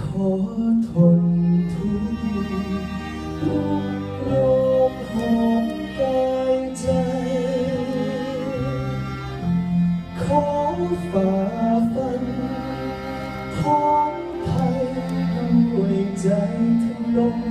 ขอทนทุกข์ลกหอบกายใจ ขอฝ่าฟันท้องไทยด้วยใจทั้งลม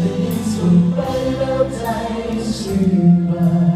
เป็นสุขไปแล้วใจชื่นบา